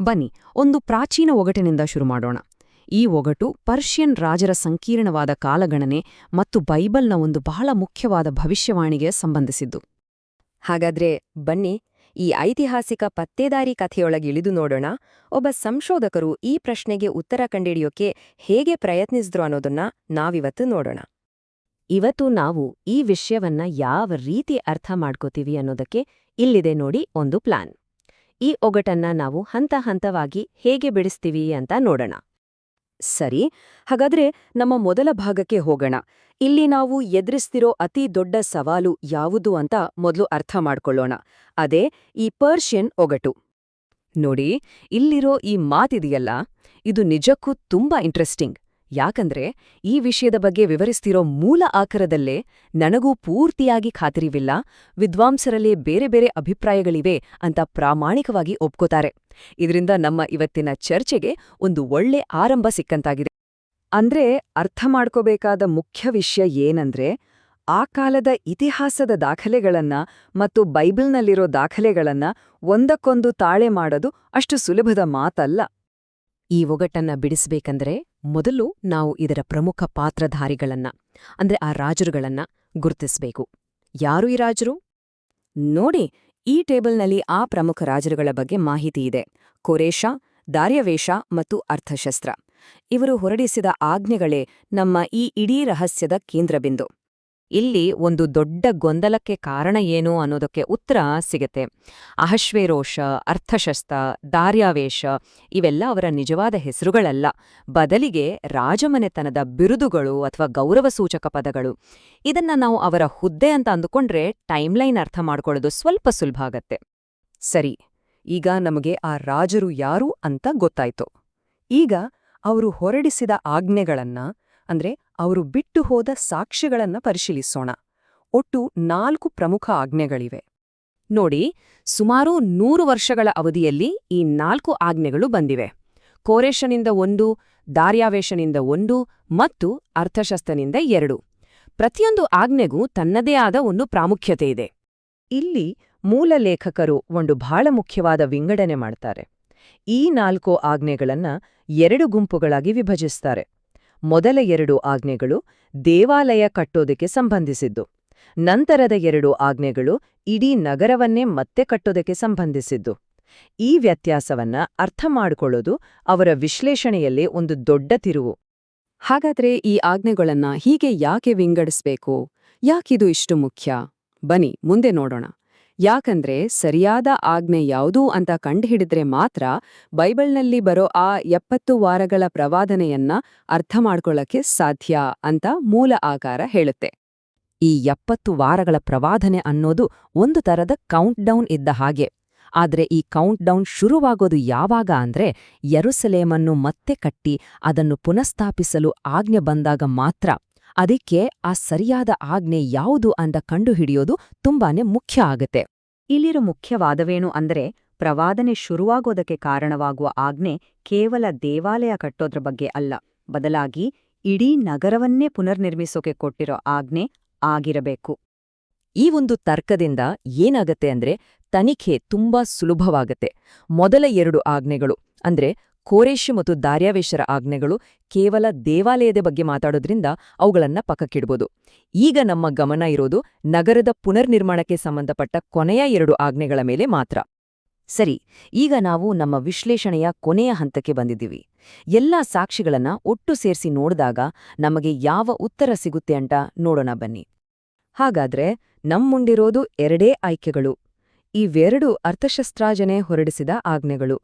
ಬನ್ನಿ, ಒಂದು ಪ್ರಾಚೀನ ಒಗಟಿನಿಂದ ಶುರು ಮಾಡೋಣ. ಈ ಒಗಟು ಪರ್ಷಿಯನ್ ರಾಜರ ಸಂಕೀರ್ಣವಾದ ಕಾಲಗಣನೆ ಮತ್ತು ಬೈಬಲ್ನ ಒಂದು ಬಹಳ ಮುಖ್ಯವಾದ ಭವಿಷ್ಯವಾಣಿಗೆ ಸಂಬಂಧಿಸಿದ್ದು. ಹಾಗಾದ್ರೆ ಬನ್ನಿ, ಈ ಐತಿಹಾಸಿಕ ಪತ್ತೇದಾರಿ ಕಥೆಯೊಳಗೆ ಇಳಿದು ನೋಡೋಣ. ಒಬ್ಬ ಸಂಶೋಧಕರು ಈ ಪ್ರಶ್ನೆಗೆ ಉತ್ತರ ಕಂಡಿಡಿಯೋಕೆ ಹೇಗೆ ಪ್ರಯತ್ನಿಸಿದ್ರು ಅನ್ನೋದನ್ನ ನಾವಿವತ್ತು ನೋಡೋಣ. ಇವತ್ತು ನಾವು ಈ ವಿಷಯವನ್ನ ಯಾವ ರೀತಿ ಅರ್ಥ ಮಾಡ್ಕೋತೀವಿ ಅನ್ನೋದಕ್ಕೆ ಇಲ್ಲಿದೆ ನೋಡಿ ಒಂದು ಪ್ಲಾನ್. ಈ ಒಗಟನ್ನ ನಾವು ಹಂತ ಹಂತವಾಗಿ ಹೇಗೆ ಬಿಡಿಸ್ತೀವಿ ಅಂತ ನೋಡೋಣ. ಸರಿ, ಹಾಗಾದ್ರೆ ನಮ್ಮ ಮೊದಲ ಭಾಗಕ್ಕೆ ಹೋಗೋಣ. ಇಲ್ಲಿ ನಾವು ಎದುರಿಸ್ತಿರೋ ಅತಿ ದೊಡ್ಡ ಸವಾಲು ಯಾವುದು ಅಂತ ಮೊದಲು ಅರ್ಥ ಮಾಡ್ಕೊಳ್ಳೋಣ. ಅದೇ ಈ ಪರ್ಷಿಯನ್ ಒಗಟು. ನೋಡಿ, ಇಲ್ಲಿರೋ ಈ ಮಾತಿದೆಯಲ್ಲ, ಇದು ನಿಜಕ್ಕೂ ತುಂಬಾ ಇಂಟ್ರೆಸ್ಟಿಂಗ್ ಯಾಕಂದ್ರೆ ಈ ವಿಷಯದ ಬಗ್ಗೆ ವಿವರಿಸ್ತಿರೋ ಮೂಲ ಆಕರದಲ್ಲೇ ನನಗೂ ಪೂರ್ತಿಯಾಗಿ ಖಾತರಿವಿಲ್ಲ, ವಿದ್ವಾಂಸರಲ್ಲೇ ಬೇರೆ ಬೇರೆ ಅಭಿಪ್ರಾಯಗಳಿವೆ ಅಂತ ಪ್ರಾಮಾಣಿಕವಾಗಿ ಒಪ್ಕೋತಾರೆ. ಇದರಿಂದ ನಮ್ಮ ಇವತ್ತಿನ ಚರ್ಚೆಗೆ ಒಂದು ಒಳ್ಳೆ ಆರಂಭ ಸಿಕ್ಕಂತಾಗಿದೆ. ಅಂದ್ರೆ ಅರ್ಥ ಮಾಡ್ಕೋಬೇಕಾದ ಮುಖ್ಯ ವಿಷಯ ಏನಂದ್ರೆ, ಆ ಕಾಲದ ಇತಿಹಾಸದ ದಾಖಲೆಗಳನ್ನ ಮತ್ತು ಬೈಬಲ್ನಲ್ಲಿರೋ ದಾಖಲೆಗಳನ್ನ ಒಂದಕ್ಕೊಂದು ತಾಳೆ ಮಾಡೋದು ಅಷ್ಟು ಸುಲಭದ ಮಾತಲ್ಲ. ಈ ಒಗಟನ್ನ ಬಿಡಿಸ್ಬೇಕಂದ್ರೆ ಮೊದಲು ನಾವು ಇದರ ಪ್ರಮುಖ ಪಾತ್ರಧಾರಿಗಳನ್ನ, ಅಂದ್ರೆ ಆ ರಾಜರುಗಳನ್ನ ಗುರುತಿಸಬೇಕು. ಯಾರು ಈ ರಾಜರು? ನೋಡಿ, ಈ ಟೇಬಲ್ನಲ್ಲಿ ಆ ಪ್ರಮುಖ ರಾಜರುಗಳ ಬಗ್ಗೆ ಮಾಹಿತಿ ಇದೆ. ಕೊರೇಶ ದಾರ್ಯವೇಷ ಮತ್ತು ಅರ್ಥಶಸ್ತ್ರ. ಇವರು ಹೊರಡಿಸಿದ ಆಜ್ಞೆಗಳೇ ನಮ್ಮ ಈ ಇಡೀ ರಹಸ್ಯದ ಕೇಂದ್ರಬಿಂದು. ಇಲ್ಲಿ ಒಂದು ದೊಡ್ಡ ಗೊಂದಲಕ್ಕೆ ಕಾರಣ ಏನು ಅನ್ನೋದಕ್ಕೆ ಉತ್ತರ ಸಿಗತ್ತೆ. ಅಹಶ್ವೇರೋಷ, ಅರ್ಥಶಸ್ತ, ದಾರ್ಯಾವೇಶ ಇವೆಲ್ಲ ಅವರ ನಿಜವಾದ ಹೆಸರುಗಳಲ್ಲ. ಬದಲಿಗೆ ರಾಜಮನೆತನದ ಬಿರುದುಗಳು ಅಥವಾ ಗೌರವ ಸೂಚಕ ಪದಗಳು. ಇದನ್ನ ನಾವು ಅವರ ಹುದ್ದೆ ಅಂತ ಅಂದುಕೊಂಡ್ರೆ ಟೈಮ್ಲೈನ್ ಅರ್ಥ ಮಾಡ್ಕೊಳ್ಳೋದು ಸ್ವಲ್ಪ ಸುಲಭ ಆಗತ್ತೆ. ಸರಿ, ಈಗ ನಮಗೆ ಆ ರಾಜರು ಯಾರು ಅಂತ ಗೊತ್ತಾಯ್ತು. ಈಗ ಅವರು ಹೊರಡಿಸಿದ ಆಜ್ಞೆಗಳನ್ನ, ಅಂದ್ರೆ ಅವರು ಬಿಟ್ಟು ಹೋದ ಸಾಕ್ಷ್ಯಗಳನ್ನ ಪರಿಶೀಲಿಸೋಣ. ಒಟ್ಟು ನಾಲ್ಕು ಪ್ರಮುಖ ಆಜ್ಞೆಗಳಿವೆ. ನೋಡಿ, ಸುಮಾರು ನೂರು ವರ್ಷಗಳ ಅವಧಿಯಲ್ಲಿ ಈ ನಾಲ್ಕು ಆಜ್ಞೆಗಳು ಬಂದಿವೆ. ಕೋರೇಶನಿಂದ ಒಂದು, ದಾರ್ಯಾವೇಶನಿಂದ ಒಂದು ಮತ್ತು ಅರ್ಥಶಸ್ತ್ರನಿಂದ ಎರಡು. ಪ್ರತಿಯೊಂದು ಆಜ್ಞೆಗೂ ತನ್ನದೇ ಆದ ಒಂದು ಪ್ರಾಮುಖ್ಯತೆ ಇದೆ. ಇಲ್ಲಿ ಮೂಲ ಲೇಖಕರು ಒಂದು ಬಹಳ ಮುಖ್ಯವಾದ ವಿಂಗಡಣೆ ಮಾಡ್ತಾರೆ. ಈ ನಾಲ್ಕು ಆಜ್ಞೆಗಳನ್ನ ಎರಡು ಗುಂಪುಗಳಾಗಿ ವಿಭಜಿಸ್ತಾರೆ. ಮೊದಲ ಎರಡು ಆಜ್ಞೆಗಳು ದೇವಾಲಯ ಕಟ್ಟೋದಕ್ಕೆ ಸಂಬಂಧಿಸಿದ್ದು. ನಂತರದ ಎರಡು ಆಜ್ಞೆಗಳು ಇಡೀ ನಗರವನ್ನೇ ಮತ್ತೆ ಕಟ್ಟೋದಕ್ಕೆ ಸಂಬಂಧಿಸಿದ್ದು. ಈ ವ್ಯತ್ಯಾಸವನ್ನ ಅರ್ಥ ಮಾಡಿಕೊಳ್ಳೋದು ಅವರ ವಿಶ್ಲೇಷಣೆಯಲ್ಲಿ ಒಂದು ದೊಡ್ಡ ತಿರುವು. ಹಾಗಾದ್ರೆ ಈ ಆಜ್ಞೆಗಳನ್ನ ಹೀಗೆ ಯಾಕೆ ವಿಂಗಡಿಸ್ಬೇಕು? ಯಾಕಿದು ಇಷ್ಟು ಮುಖ್ಯ? ಬನ್ನಿ, ಮುಂದೆ ನೋಡೋಣ. ಯಾಕಂದ್ರೆ ಸರಿಯಾದ ಆಜ್ಞೆ ಯಾವುದು ಅಂತ ಕಂಡುಹಿಡಿದ್ರೆ ಮಾತ್ರ ಬೈಬಲ್ನಲ್ಲಿ ಬರೋ ಆ ಎಪ್ಪತ್ತು ವಾರಗಳ ಪ್ರವಾದನೆಯನ್ನ ಅರ್ಥ ಮಾಡ್ಕೊಳ್ಳಕ್ಕೆ ಸಾಧ್ಯ ಅಂತ ಮೂಲ ಆಕಾರ ಹೇಳುತ್ತೆ. ಈ ಎಪ್ಪತ್ತು ವಾರಗಳ ಪ್ರವಾದನೆ ಅನ್ನೋದು ಒಂದು ತರದ ಕೌಂಟ್ ಡೌನ್ ಇದ್ದ ಹಾಗೆ. ಆದರೆ ಈ ಕೌಂಟ್ ಡೌನ್ ಶುರುವಾಗೋದು ಯಾವಾಗ ಅಂದ್ರೆ ಯರುಸಲೇಮನ್ನು ಮತ್ತೆ ಕಟ್ಟಿ ಅದನ್ನು ಪುನಃಸ್ಥಾಪಿಸಲು ಆಜ್ಞೆ ಬಂದಾಗ ಮಾತ್ರ. ಅದಕ್ಕೆ ಆ ಸರಿಯಾದ ಆಜ್ಞೆ ಯಾವುದು ಅಂತ ಕಂಡುಹಿಡಿಯೋದು ತುಂಬಾನೇ ಮುಖ್ಯ ಆಗತ್ತೆ. ಇಲ್ಲಿರೋ ಮುಖ್ಯವಾದವೇನು ಅಂದರೆ ಪ್ರವಾದನೆ ಶುರುವಾಗೋದಕ್ಕೆ ಕಾರಣವಾಗುವ ಆಜ್ಞೆ ಕೇವಲ ದೇವಾಲಯ ಕಟ್ಟೋದ್ರ ಬಗ್ಗೆ ಅಲ್ಲ. ಬದಲಾಗಿ ಇಡೀ ನಗರವನ್ನೇ ಪುನರ್ನಿರ್ಮಿಸೋಕೆ ಕೊಟ್ಟಿರೋ ಆಜ್ಞೆ ಆಗಿರಬೇಕು. ಈ ಒಂದು ತರ್ಕದಿಂದ ಏನಾಗತ್ತೆ ಅಂದ್ರೆ ತನಿಖೆ ತುಂಬಾ ಸುಲಭವಾಗತ್ತೆ. ಮೊದಲ ಎರಡು ಆಜ್ಞೆಗಳು ಅಂದ್ರೆ ಕೋರೇಶಿ ಮತ್ತು ದಾರ್ಯಾವೇಶರ ಆಜ್ಞೆಗಳು ಕೇವಲ ದೇವಾಲಯದ ಬಗ್ಗೆ ಮಾತಾಡೋದ್ರಿಂದ ಅವುಗಳನ್ನ ಪಕ್ಕಕ್ಕಿಡ್ಬೋದು. ಈಗ ನಮ್ಮ ಗಮನ ಇರೋದು ನಗರದ ಪುನರ್ನಿರ್ಮಾಣಕ್ಕೆ ಸಂಬಂಧಪಟ್ಟ ಕೊನೆಯ ಎರಡು ಆಜ್ಞೆಗಳ ಮೇಲೆ ಮಾತ್ರ. ಸರಿ, ಈಗ ನಾವು ನಮ್ಮ ವಿಶ್ಲೇಷಣೆಯ ಕೊನೆಯ ಹಂತಕ್ಕೆ ಬಂದಿದ್ದೀವಿ. ಎಲ್ಲಾ ಸಾಕ್ಷಿಗಳನ್ನ ಒಟ್ಟು ಸೇರಿಸಿ ನೋಡಿದಾಗ ನಮಗೆ ಯಾವ ಉತ್ತರ ಸಿಗುತ್ತೆ ಅಂತ ನೋಡೋಣ ಬನ್ನಿ. ಹಾಗಾದ್ರೆ ನಮ್ಮುಂಡಿರೋದು ಎರಡೇ ಆಯ್ಕೆಗಳು. ಇವೆರಡು ಅರ್ಥಶಸ್ತ್ರಾಜನೆ ಹೊರಡಿಸಿದ ಆಜ್ಞೆಗಳು.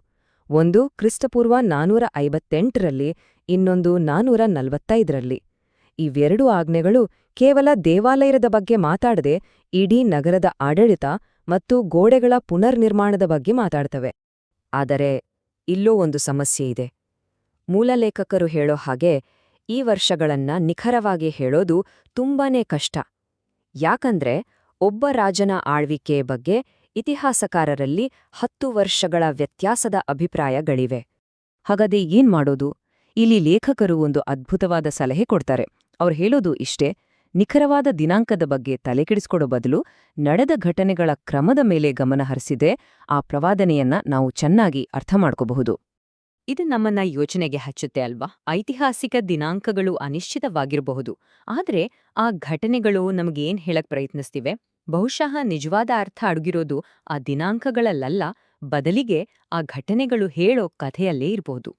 ಒಂದು ಕ್ರಿಸ್ತಪೂರ್ವ ನಾನೂರ ಐವತ್ತೆಂಟರಲ್ಲಿ ಇನ್ನೊಂದು ನಾನೂರ ನಲವತ್ತೈದರಲ್ಲಿ ಇವೆರಡೂ ಆಜ್ಞೆಗಳು ಕೇವಲ ದೇವಾಲಯದ ಬಗ್ಗೆ ಮಾತಾಡದೆ ಇಡೀ ನಗರದ ಆಡಳಿತ ಮತ್ತು ಗೋಡೆಗಳ ಪುನರ್ನಿರ್ಮಾಣದ ಬಗ್ಗೆ ಮಾತಾಡ್ತವೆ. ಆದರೆ, ಇಲ್ಲೂ ಒಂದು ಸಮಸ್ಯೆ ಇದೆ. ಮೂಲಲೇಖಕರು ಹೇಳೋ ಹಾಗೆ ಈ ವರ್ಷಗಳನ್ನ ನಿಖರವಾಗಿ ಹೇಳೋದು ತುಂಬಾನೇ ಕಷ್ಟ. ಯಾಕಂದ್ರೆ, ಒಬ್ಬ ರಾಜನ ಆಳ್ವಿಕೆ ಬಗ್ಗೆ ಇತಿಹಾಸಕಾರರಲ್ಲಿ ಹತ್ತು ವರ್ಷಗಳ ವ್ಯತ್ಯಾಸದ ಅಭಿಪ್ರಾಯಗಳಿವೆ. ಹಾಗಾದ್ರೆ ಏನ್ ಮಾಡೋದು? ಇಲ್ಲಿ ಲೇಖಕರು ಒಂದು ಅದ್ಭುತವಾದ ಸಲಹೆ ಕೊಡ್ತಾರೆ. ಅವ್ರು ಹೇಳೋದು ಇಷ್ಟೇ, ನಿಖರವಾದ ದಿನಾಂಕದ ಬಗ್ಗೆ ತಲೆಕೆಡಿಸ್ಕೊಡೋ ಬದಲು ನಡೆದ ಘಟನೆಗಳ ಕ್ರಮದ ಮೇಲೆ ಗಮನ ಹರಿಸಿದೆ ಆ ಪ್ರವಾದನೆಯನ್ನ ನಾವು ಚೆನ್ನಾಗಿ ಅರ್ಥ ಮಾಡ್ಕೋಬಹುದು. ಇದು ನಮ್ಮನ್ನ ಯೋಚನೆಗೆ ಹಚ್ಚುತ್ತೆ ಅಲ್ವಾ? ಐತಿಹಾಸಿಕ ದಿನಾಂಕಗಳು ಅನಿಶ್ಚಿತವಾಗಿರಬಹುದು. ಆದರೆ ಆ ಘಟನೆಗಳು ನಮಗೇನ್ ಹೇಳಕ್ ಪ್ರಯತ್ನಿಸ್ತಿವೆ? ಬಹುಶಃ ನಿಜವಾದ ಅರ್ಥ ಅಡುಗಿರೋದು ಆ ದಿನಾಂಕಗಳಲ್ಲಲ್ಲ ಬದಲಿಗೆ ಆ ಘಟನೆಗಳು ಹೇಳೋ ಕಥೆಯಲ್ಲೇ ಇರಬಹುದು